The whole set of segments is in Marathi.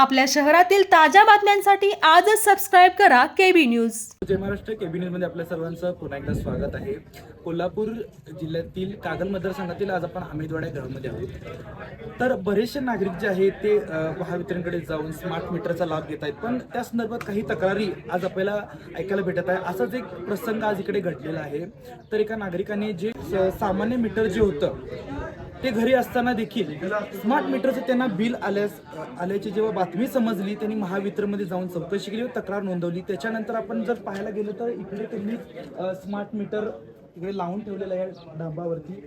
आपल्या शहरातील ताज्या बातम्यांसाठी आजच सबस्क्राईब करा केबी न्यूज जय महाराष्ट्र कॅबिनेटमध्ये आपल्या सर्वांचं पुन्हा एकदा स्वागत आहे. कोल्हापूर जिल्ह्यातील कागल मतदारसंघातील आज आपण आमेदवाड्या गावामध्ये आहोत. तर बरेचसे नागरिक जे आहेत ते महावितरणकडे जाऊन स्मार्ट मीटरचा लाभ घेत आहेत. पण त्या संदर्भात काही तक्रारी आज आपल्याला ऐकायला भेटत आहे. असाच एक प्रसंग आज इकडे घडलेला आहे. तर एका नागरिकाने जे सामान्य मीटर जे होतं ते घरी असताना देखील स्मार्ट मीटरचं त्यांना बिल आल्यास आल्याची जेव्हा बातमी समजली त्यांनी महावितरणमध्ये जाऊन चौकशी केली तक्रार नोंदवली. त्याच्यानंतर आपण जर पाहायला गेलो तर इकडे त्यांनी स्मार्ट मीटर इकडे लावून ठेवलेलं आहे डांबावरती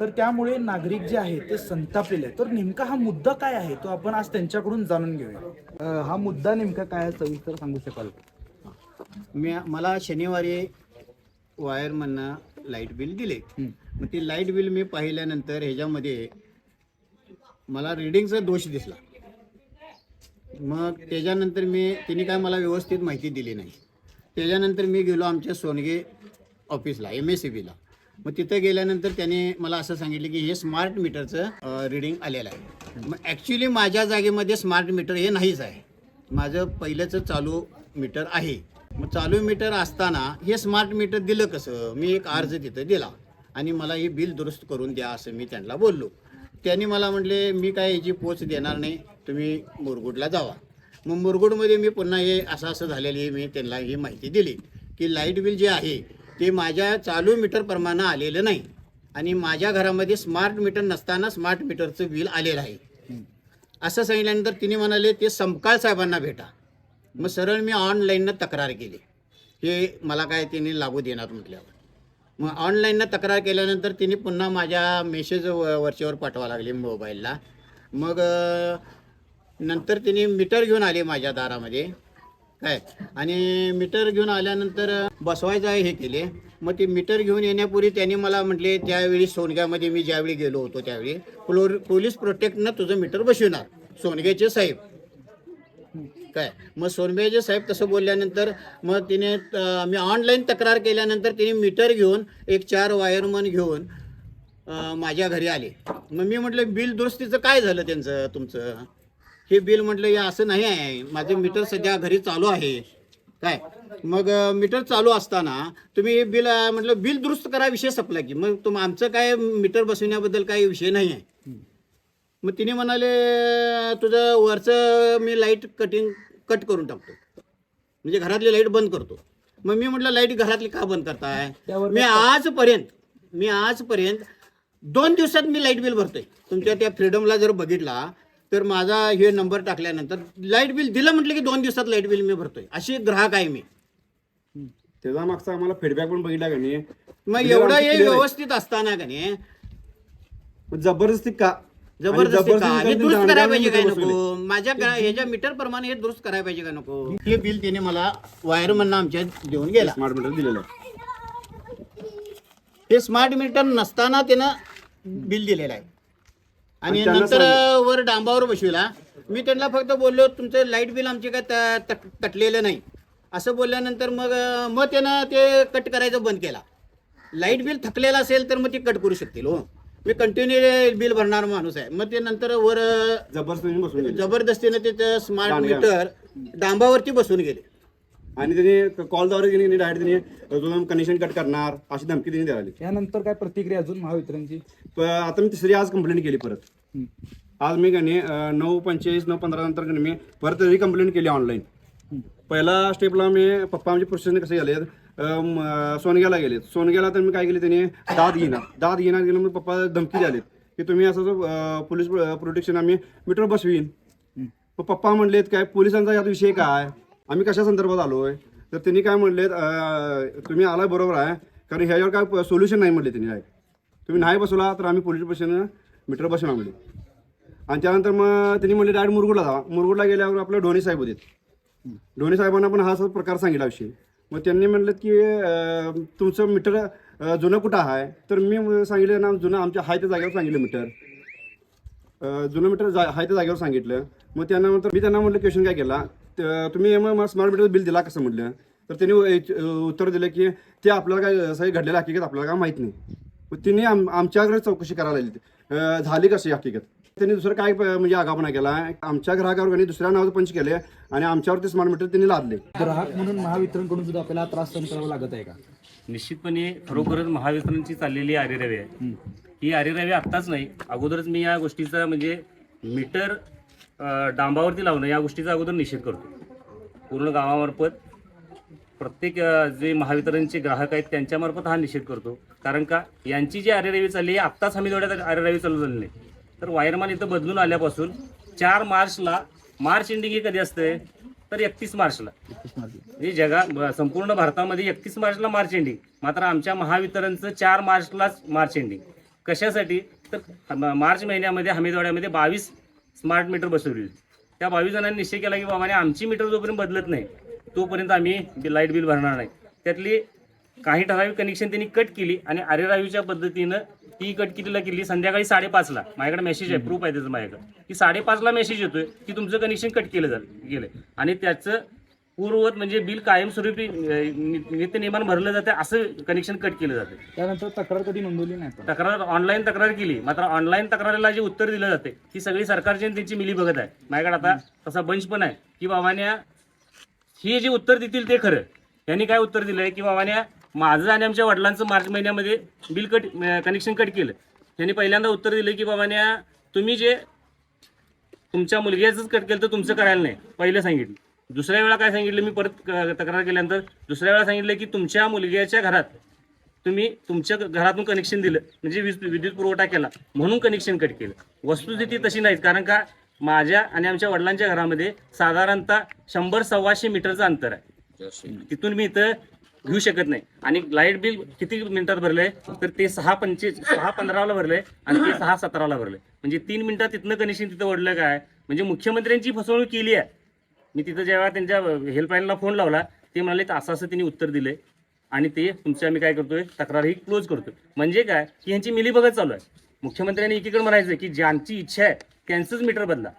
तर त्यामुळे नागरिक जे आहे ते संतापलेले आहेत. तर नेमका हा मुद्दा काय आहे तो आपण आज त्यांच्याकडून जाणून घेऊया. हा मुद्दा नेमका काय आहे सविस्तर सांगू शकाल? मी मला शनिवारी वायरमननं लाइट बिल दिले. मग ती लाइट बिल मी पाहिल्यानंतर ह्याच्यामध्ये मला रिडिंगचा दोष दिसला. मग त्याच्यानंतर मी तिने काय मला व्यवस्थित माहिती दिली नाही. त्याच्यानंतर मी गेलो आमच्या सोनगे ऑफिसला एम एस सी बीला मग तिथं गेल्यानंतर त्याने मला असं सांगितलं की हे स्मार्ट मीटरचं रिडिंग आलेलं आहे. मग ॲक्च्युली माझ्या जागेमध्ये स्मार्ट मीटर हे नाहीच आहे. माझं पहिलंच चालू मीटर आहे. मग चालू मीटर असताना हे स्मार्ट मीटर दिलं कसं? मी एक अर्ज तिथं दिला. आणि मला हे बिल दुरुस्त करून द्या असं मी त्यांना बोललो. त्यांनी मला म्हटले मी काय याची पोच देणार नाही तुम्ही मुरगुडला जावा. मग मुरगुडमध्ये मी पुन्हा हे असं असं झालेलं मी त्यांना ही माहिती दिली की लाइट बिल जे आहे ते माझ्या चालू मीटरप्रमाणे आलेलं नाही आणि माझ्या घरामध्ये स्मार्ट मीटर नसताना स्मार्ट मीटरचं बिल आलेलं आहे. असं सांगितल्यानंतर तिने म्हणाले ते समकाळ साहेबांना भेटा. मग सरळ मी ऑनलाईननं तक्रार केली. हे मला काय तिने लागू देणार म्हटल्यावर. मग ऑनलाईननं तक्रार केल्यानंतर तिने पुन्हा माझ्या मेसेज व- वरच्यावर पाठवा लागले मोबाईलला मग नंतर तिने मीटर घेऊन आले माझ्या दारामध्ये. काय? आणि मीटर घेऊन आल्यानंतर बसवायचं आहे हे केले. मग ते मीटर घेऊन येण्यापूर्वी त्यांनी मला म्हटले त्यावेळी सोनग्यामध्ये मी ज्यावेळी गेलो होतो त्यावेळी पोलीस प्रोटेक्टनं तुझं मीटर बसविणार सोनग्याचे साहेब. काय? मग सोनबेजे साहेब तसं बोलल्यानंतर मग तिने मी ऑनलाईन तक्रार केल्यानंतर तिने मीटर घेऊन एक चार वायरमन घेऊन माझ्या घरी आले. मग मी म्हटलं बिल दुरुस्तीचं काय झालं त्यांचं तुमचं? हे बिल म्हटलं हे असं नाही आहे. माझं मीटर सध्या घरी चालू आहे. काय? मग मीटर चालू असताना तुम्ही हे बिल म्हटलं बिल दुरुस्त करा विषय संपला की. मग तुम आमचं काय मीटर बसविण्याबद्दल काही विषय नाही आहे. मग तिने म्हणाले तुझं वरचं मी लाइट कटिंग कट करून टाकतो. म्हणजे घरातली लाइट बंद करतो. मग मी म्हटलं लाइट घरातली का बंद करताय? मी आजपर्यंत मी आजपर्यंत दोन दिवसात मी लाइट बिल भरतोय. तुमच्या त्या फ्रीडमला जर बघितला तर माझा हे नंबर टाकल्यानंतर लाइट बिल दिलं म्हटलं की दोन दिवसात लाइट बिल मी भरतोय. अशी ग्राहक आहे मी. त्याचा मागचा आम्हाला फीडबॅक पण बघितला का नाही? मग म्हणजे एवढं हे. व्यवस्थित असताना का नाही? जबरदस्ती का जबरदस्ती का? हे दुरुस्त करायला पाहिजे काय. नको? माझ्या घरा- ह्याच्या मीटर प्रमाणे हे दुरुस्त करायला पाहिजे का नको? हे बिल त्याने मला वायरमॅन आमच्या देऊन गेला. स्मार्ट मीटर दिलेलं आहे. हे स्मार्ट मीटर नसताना त्यानं बिल दिलेलं आहे. आणि आणि त्यांना नंतर वर डांबावर बसविला. मी त्यांना फक्त बोललो तुमचं लाइट बिल आमचे काय त- तट- तटलेलं नाही. असं बोलल्यानंतर मग मग त्यानं ते कट करायचं बंद केला. लाइट बिल थकलेलं असेल तर मग ते कट करू शकतील हो. मी कंटिन्यू बिल भरणार माणूस आहे मग ते नंतर वर जबरदस्ती बसून गेले. जबरदस्तीने तिथं स्मार्ट. मीटर डांबावरती बसून गेले आणि त्याने कॉलद्वारे त्यांनी डायरेक्ट त्यांनी तुला कनेक्शन कट करणार अशी धमकी त्यांनी द्यायला लागली. यानंतर काय प्रतिक्रिया अजून महावितरणची प- आता मी तिसरी आज कंप्लेंट केली परत आज मी अं, नऊ पंचेचाळीस नऊ पंधरा नंतर मी परत तरी कंप्लेंट केली ऑनलाईन पहिला स्टेपला मी पप्पा आमचे प्रोसेसने कसे गेले सोनग्याला गेले सोनग्याला तर मी काय केले त्यांनी दाद घेणार. दाद घेणार गेलं मग पप्पा धमकी द्याले की तुम्ही असं जो, पोलीस प्रोटेक्शन आम्ही मीटर बसवीन मग पप्पा म्हणलेत काय पोलिसांचा यात विषय काय? आम्ही कशा संदर्भात आलोय? तर त्यांनी काय म्हणलेत तुम्ही आलाय बरोबर आहे कारण ह्याच्यावर काय सोल्युशन नाही म्हणले त्यांनी direct. तुम्ही नाही बसवला तर आम्ही पोलीस स्टेशन मीटर बसवणार म्हणले आणि त्यानंतर मग त्यांनी म्हणले डायरेक्ट मुरगुडला जावा. मुरगुडला गेल्यावर आपलं ढोणे साहेब होते. ढोणे साहेबांना पण हा प्रकार सांगितला विषय. मग त्यांनी म्हणलं की अं, तुमचं मीटर जुनं कुठं आहे तर मी सांगितलं ना जुनं आमच्या हाय त्या जागेवर सांगितलं मीटर. जुनं मीटर जा हाय त्या जागेवर सांगितलं. मग त्यांना नंतर मी त्यांना म्हटलं क्वेश्चन काय केला? त- तुम्ही मग मला स्मार्ट मीटर बिल दिला कसं? म्हटलं. तर त्यांनी उ- उत्तर दिलं की ते आपल्याला काय असं घडलेलं हकीकत आपल्याला काय माहीत नाही. मग तिने आम आमच्याकडे चौकशी करायला लागली. अ, झाली कशी हकीकत? त्यांनी दुसरं काय म्हणजे आगापणा केला. आमच्या ग्राहकावर त्यांनी दुसऱ्या नावाचं पंच केले आणि आमच्यावरती स्मार्ट मीटर त्यांनी लादले. ग्राहक म्हणून महावितरणकडून सुद्धा आपल्याला त्रास सहन करावा लागत आहे का? निश्चितपणे खरोखरच महावितरणची चाललेली आरेरवी आहे. ही आरेरवी आत्ताच नाही अगोदरच मी या गोष्टीचा म्हणजे मीटर डांबावरती लावणं या गोष्टीचा अगोदर निषेध करतो. पूर्ण गावामार्फत प्रत्येक जे महावितरणचे ग्राहक आहेत त्यांच्यामार्फत हा निषेध करतो. कारण का यांची जी आरेरवी चालली आहे आत्ताच हमी थोड्यात आरेरवी चालू झाली नाही. तर वायरमॅन इथं बदलून आल्यापासून चार मार्चला मार्च एंडिंग हे कधी असते? तर एकतीस मार्चला. म्हणजे जगा संपूर्ण भारतामध्ये एकतीस मार्चला मार्च एंडिंग मात्र आमच्या महावितरणचं चार मार्चलाच मार्च एंडिंग कशासाठी? तर मार्च महिन्यामध्ये हमीदवाड्यामध्ये बावीस स्मार्ट मीटर बसवली त्या बावीस जणांनी निश्चय केला की बाबाने आमची मीटर जोपर्यंत बदलत नाही तोपर्यंत आम्ही लाइट बिल भरणार नाही. त्यातली काही ठराविक कनेक्शन त्यांनी कट केली आणि आरेरावीच्या पद्धतीनं ती कट कितीला केली? संध्याकाळी साडेपाचला. माझ्याकडे मेसेज आहे प्रूफ आहे त्याचं माझ्याकडे. की साडेपाचला मेसेज येतोय की तुमचं कनेक्शन कट केलं झालं गेलं आणि त्याचं पूर्ववत म्हणजे बिल कायमस्वरूपी नित्यनियमान भरलं जातं असं कनेक्शन कट केलं जातं त्यानंतर तक्रार कधी नोंदवली नाही. तक्रार ऑनलाईन तक्रार केली. मात्र ऑनलाईन तक्रारीला जे उत्तर दिलं जाते ती सगळी सरकारची आणि त्यांची मिली बघत आहे. माझ्याकडे आता तसा बंच पण आहे की बाबाने ही जे उत्तर देतील ते खरं. यांनी काय उत्तर दिलंय? की बाबाने माझं आणि आमच्या वडिलांचं मार्च महिन्यामध्ये बिल कट कनेक्शन कट केलं. त्यांनी पहिल्यांदा उत्तर दिलं की बाबाने तुम्ही जे तुमच्या मुलग्याचंच कट केलं तर तुमचं करायला नाही. पहिलं सांगितलं. दुसऱ्या वेळा काय सांगितलं? मी परत तक्रार केल्यानंतर दुसऱ्या वेळा सांगितलं की तुमच्या मुलग्याच्या घरात तुम्ही तुमच्या घरातून कनेक्शन दिलं. म्हणजे वीज विद्युत पुरवठा केला. म्हणून कनेक्शन कट केलं. वस्तुस्थिती तशी नाहीत. कारण का? माझ्या आणि आमच्या वडिलांच्या घरामध्ये साधारणतः शंभर सव्वाशे मीटरचं अंतर आहे. तिथून मी इथं घेऊ शकत नाही. आणि लाइट बिल किती मिनिटात भरलंय? तर ते सहा पंचे सहा पंधराला भरलंय आणि ते सहा सतराला भरलंय. म्हणजे तीन मिनिटात तिथनं कनेक्शन तिथं ओढलं काय? म्हणजे मुख्यमंत्र्यांची फसवणूक केली आहे. मी तिथं जेव्हा त्यांच्या हेल्पलाईनला फोन लावला ते म्हणाले तर असं असं त्यांनी उत्तर दिलंय. आणि ते तुमची आम्ही काय करतोय? तक्रार ही क्लोज करतोय. म्हणजे काय? की ह्यांची मिली बघत चालू आहे. मुख्यमंत्र्यांनी एकीकडे म्हणायचं की ज्यांची इच्छा आहे त्यांचंच मीटर बदला.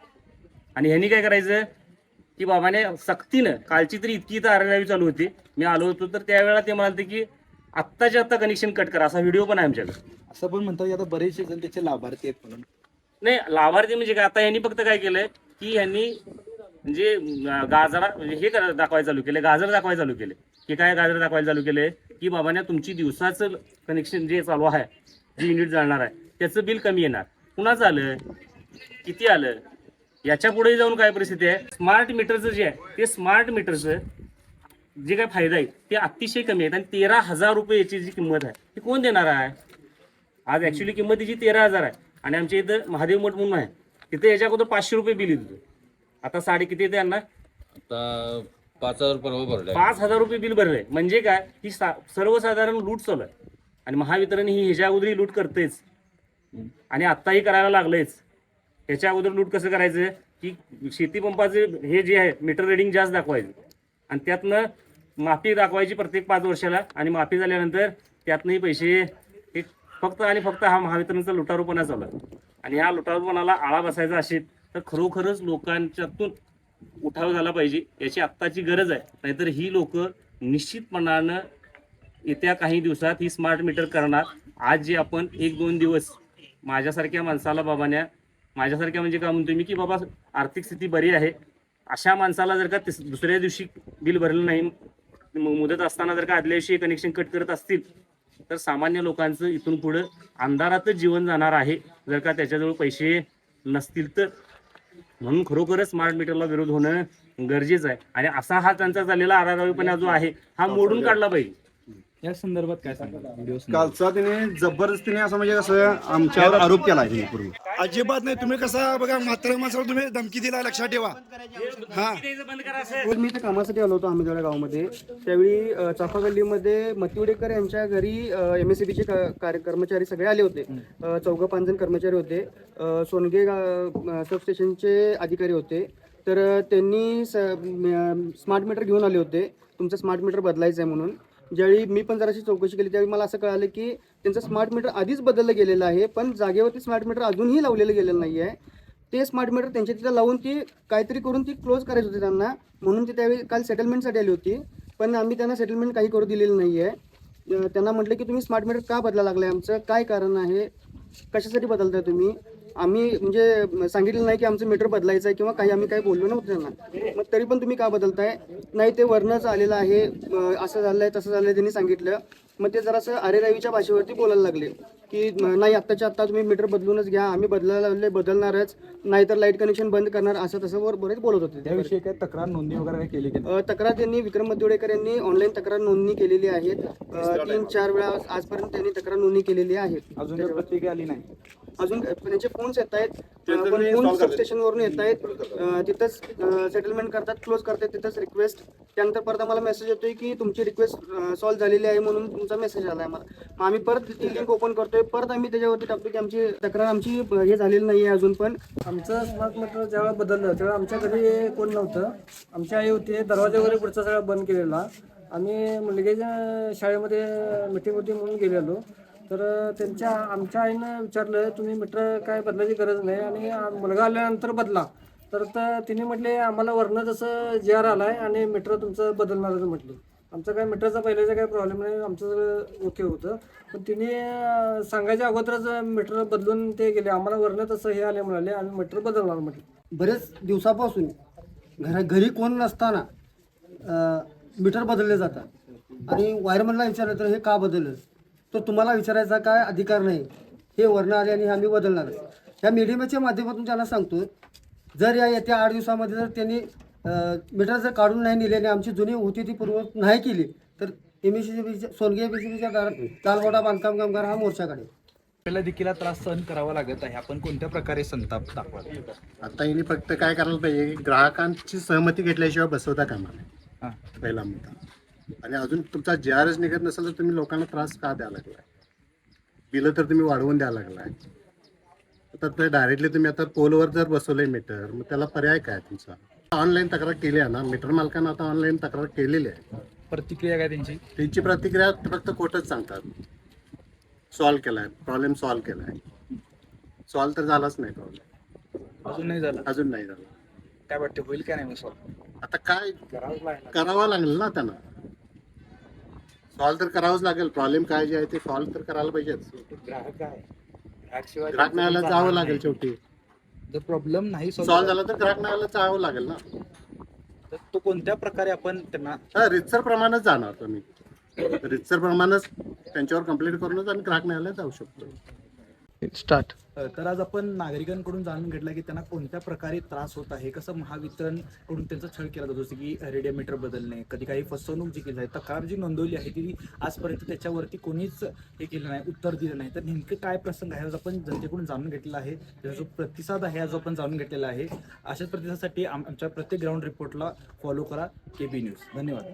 आणि ह्यांनी काय करायचं? की बाबाने सक्तीनं कालची तरी इतकी इथं आरडावी चालू होती. मी आलो होतो तर त्यावेळेला ते म्हणाले की आत्ताच्या आत्ता कनेक्शन कट करा असा व्हिडिओ पण आहे आमच्याकडे. असं पण म्हणतात की आता बरेचसे जण त्याचे लाभार्थी आहेत म्हणून. नाही लाभार्थी म्हणजे काय? आता यांनी फक्त काय केलंय की यांनी म्हणजे गाजरा म्हणजे हे करा- दाखवायला चालू केले गाजर दाखवायला चालू केले की काय गाजर दाखवायला चालू केले की बाबाने तुमची दिवसाचं कनेक्शन जे चालू आहे जे युनिट जाणार आहे त्याचं बिल कमी येणार. कुणाचं आलं किती आलं? याच्यापुढे जाऊन काय परिस्थिती आहे? स्मार्ट मीटरचं जे आहे ते स्मार्ट मीटरचं जे काय फायदा आहे ते अतिशय कमी आहेत आणि तेरा हजार रुपये याची जी किंमत आहे ती कोण देणार आहे? आज ऍक्च्युली किंमत तिची तेरा हजार आहे. आणि आमच्या इथं महादेव मठ म्हणून आहे. तिथे याच्या अगोदर पाचशे रुपये बिल येत आता साडे किती येते यांना आता पाच हजार भरलाय पाच हजार रुपये बिल भरलंय म्हणजे काय? ही सा- सर्वसाधारण लूट चालू आहे. आणि महावितरण ही ह्याच्या अगोदरही लूट करतेच. आणि आत्ताही करायला लागलंयच ह्याच्या अगोदर लूट कसं करायचं? की शेतीपंपाचे हे जे आहे मीटर रिडिंग जास्त दाखवायचं. आणि त्यातनं माफी दाखवायची प्रत्येक पाच वर्षाला. आणि माफी झाल्यानंतर त्यातनंही पैसे हे फक्त आणि फक्त हा महावितरणचा लुटारूपणा चालू आहे. आणि ह्या लुटारूपणाला आळा बसायचा असेल तर खरोखरच लोकांच्यातून उठाव झाला पाहिजे याची आत्ताची गरज आहे. नाहीतर ही लोक निश्चितपणानं येत्या काही दिवसात ही स्मार्ट मीटर करणार. आज जे आपण एक दोन दिवस माझ्यासारख्या माणसाला बाबाने माझ्यासारख्या म्हणजे काय म्हणतो मी की बाबा आर्थिक स्थिती बरी आहे. अशा माणसाला जर का दुसऱ्या दिवशी बिल भरलं नाही मुदत असताना जर का आदल्या दिवशी कनेक्शन कट करत असतील तर सामान्य लोकांचं इथून पुढं अंधारातच जीवन जाणार आहे जर का त्याच्याजवळ पैसे नसतील तर. म्हणून खरोखरच स्मार्ट मीटरला विरोध होणं गरजेचं आहे. आणि असा हा त्यांचा चाललेला आरारावीपणा जो आहे हा मोडून काढला पाहिजे. या संदर्भात काय सांगाल? व्हिडिओ कालचा त्याने जबरदस्तीने असं म्हणजे कसं आमच्यावर आरोप केला आहे पूर्वी. अजिबात नाही. तुम्ही कसं बघा म्हाताऱ्या माणसाला तुम्ही धमकी दिला लक्षात ठेवा. हा. बंद करा सर मी इथे कामासाठी आलो होतो आंबेजोडा गावामध्ये. त्यावेळी अ, चाफा गल्लीमध्ये मतिवडेकर यांच्या घरी एम एस सी बीचे कार्य कर्मचारी सगळे आले होते. अ, चौघं पाच जण कर्मचारी होते. अ, सोनगे गा- सबस्टेशनचे अधिकारी होते. तर अ, त्यांनी स्मार्ट मीटर घेऊन आले होते. तुमचं स्मार्ट मीटर बदलायचं आहे म्हणून. ज्यावेळी मी पण जराशी चौकशी केली त्यावेळी मला असं कळालं की त्यांचं स्मार्ट मीटर आधीच बदललं गेलेलं आहे पण जागेवरती स्मार्ट मीटर अजूनही लावलेलं गेलेलं नाही आहे ते स्मार्ट मीटर त्यांच्या तिथं लावून ती काहीतरी करून ती क्लोज करायची होती त्यांना म्हणून ते त्यावेळी काल सेटलमेंटसाठी आली होती पण आम्ही त्यांना सेटलमेंट काही करू दिलेलं नाही आहे त्यांना म्हटलं की तुम्ही स्मार्ट मीटर का बदला आहे आमचं? काय कारण आहे? कशासाठी बदलताय तुम्ही? आम्ही म्हणजे सांगितलं नाही की आमचं मीटर बदलायचं आहे किंवा काही आम्ही काही बोललो नव्हतं त्यांना. मग तरी पण तुम्ही का बदलताय? नाही ते वरनच आलेलं आहे. असं झालंय तसं झालंय त्यांनी सांगितलं. मग ते जरासं अरेरावीच्या भाषेवरती बोलायला लागले. की नाही आत्ताच्या आत्ता तुम्ही मीटर बदलूनच घ्या. आम्ही बदलायला लागले बदलणारच. नाहीतर लाइट कनेक्शन बंद करणार असं तसं वर बरेच बोलत होते. त्याविषयी काय तक्रार नोंदणी वगैरे काय केली की नाही? अ, तक्रार त्यांनी विक्रम मद्दुडेकर यांनी ऑनलाईन तक्रार नोंदणी केलेली आहे तीन चार वेळा आजपर्यंत त्यांनी तक्रार नोंदणी केलेली आहे. अजून काही प्रतिक्रिया आली नाही? अजून त्यांचे फोन्स येत आहेत. त्यांचं पण ते फोन solve करतात. सबस्टेशन वरून येत आहेत. तिथंच सेटलमेंट करतात क्लोज करतात तिथंच रिक्वेस्ट त्यानंतर परत आम्हाला मेसेज येतोय की तुमची रिक्वेस्ट सॉल्व्ह झालेली आहे म्हणून तुमचा मेसेज आला आम्हाला. मग आम्ही परत ती लिंक ओपन करतोय. परत आम्ही त्याच्यावरती टाकतो की आमची तक्रार आमची हे झालेली नाही आहे अजून पण. आमचं स्मार्ट मीटर ज्यावेळेला बदललं त्यावेळेला आमच्या घरी कोण नव्हतं. आमची आई होती दरवाजा वगैरे पुढचा सगळा बंद केलेला. आम्ही मुलगीच्या शाळेमध्ये मिटिंग होती म्हणून गेलेलो. तर त्यांच्या आमच्या आईनं विचारलं तुम्ही मीटर काय बदलायची गरज नाही आणि मुलगा आल्यानंतर बदला. तर तिने म्हटले आम्हाला वरनं जसं जे आर आहे आणि मीटर तुमचं बदलणारच म्हटले. आमचं काय मीटरचा पहिल्याचा काही प्रॉब्लेम नाही आमचं सगळं ओके होतं. पण तिने सांगायच्या अगोदरच मीटर बदलून ते गेले. आम्हाला वरनं तसं हे आले म्हणाले आम्ही मीटर बदलणार म्हटलं. बरेच दिवसापासून घरा घरी कोण नसताना मीटर बदलले जातात. आणि वायरमनला विचारलं तर हे का बदललं? तर तुम्हाला विचारायचा काय अधिकार नाही. हे वर्ण आले आणि आम्ही बदलणार. या मीडियमच्या माध्यमातून त्यांना सांगतो जर या येत्या आठ दिवसामध्ये जर त्यांनी मीटर जर काढून नाही नेले आणि आमची जुनी होती ती पूर्व नाही केली तर M S C Songe M S सीच्या दारात लालगोडा बांधकाम कामगार हा मोर्चा काढेल आपल्याला देखील हा त्रास सहन करावा लागत आहे. आपण कोणत्या प्रकारे संताप दाखवाल? आता यांनी फक्त काय करायला पाहिजे की ग्राहकांची सहमती घेतल्याशिवाय बसवता कामा नये. हां. पहिला मुद्दा. आणि अजून तुमचा जे आर एस निघत नसेल तर तुम्ही लोकांना त्रास का द्यायला लागलाय? बिलं तर तुम्ही वाढवून द्यायला लागलाय. आता ते डायरेक्टली तुम्ही आता पोलवर जर बसवलंय मीटर मग त्याला पर्याय काय तुमचा? ऑनलाईन तक्रार केली आहे ना मीटर मालकांना आता ऑनलाईन तक्रार केलेली आहे. प्रतिक्रिया काय त्यांची? त्यांची प्रतिक्रिया फक्त कोर्टच सांगतात. सॉल्व केलाय प्रॉब्लेम सॉल्व केलाय. सॉल्व तर झालाच नाही प्रॉब्लेम अजून नाही झालं? अजून नाही झाला. काय वाटते होईल काय नाही सॉल्व? आता काय करावं लागेल ना त्यांना. सॉल्व तर करावंच लागेल. प्रॉब्लेम काय जे आहे ते सॉल्व तर करायला पाहिजेच. ग्राहक आहे. ग्राहक न्यायालयात जावं लागेल शेवटी. जर प्रॉब्लेम नाही सॉल्व सॉल्व झाला तर ग्राहक न्यायालयात जावं लागेल ना. तर तो कोणत्या प्रकारे आपण त्यांना हा रितसर प्रमाणेच जाणार तुम्ही. रितसर प्रमाणेच त्यांच्यावर कंप्लेंट करूनच आणि ग्राहक न्यायालयात जाऊ शकतो. स्टार्ट. तर आज आपण नागरिकांकडून जाणून घेतलं की त्यांना कोणत्या प्रकारे त्रास होत आहे कसं महावितरणकडून त्यांचा छळ केला जातो जसं की रेडिओमीटर बदलणे कधी काही फसवणूक जी केली आहे तक्रार जी नोंदवली आहे ती आजपर्यंत त्याच्यावरती कोणीच हे केलं नाही उत्तर दिलं नाही. तर नेमकं काय प्रसंग आहे आज आपण जनतेकडून जाणून घेतलेला आहे. त्याचा जो प्रतिसाद आहे आज आपण जाणून घेतलेला आहे. अशाच प्रतिसादासाठी आमच्या प्रत्येक ग्राउंड रिपोर्टला फॉलो करा के बी न्यूज धन्यवाद.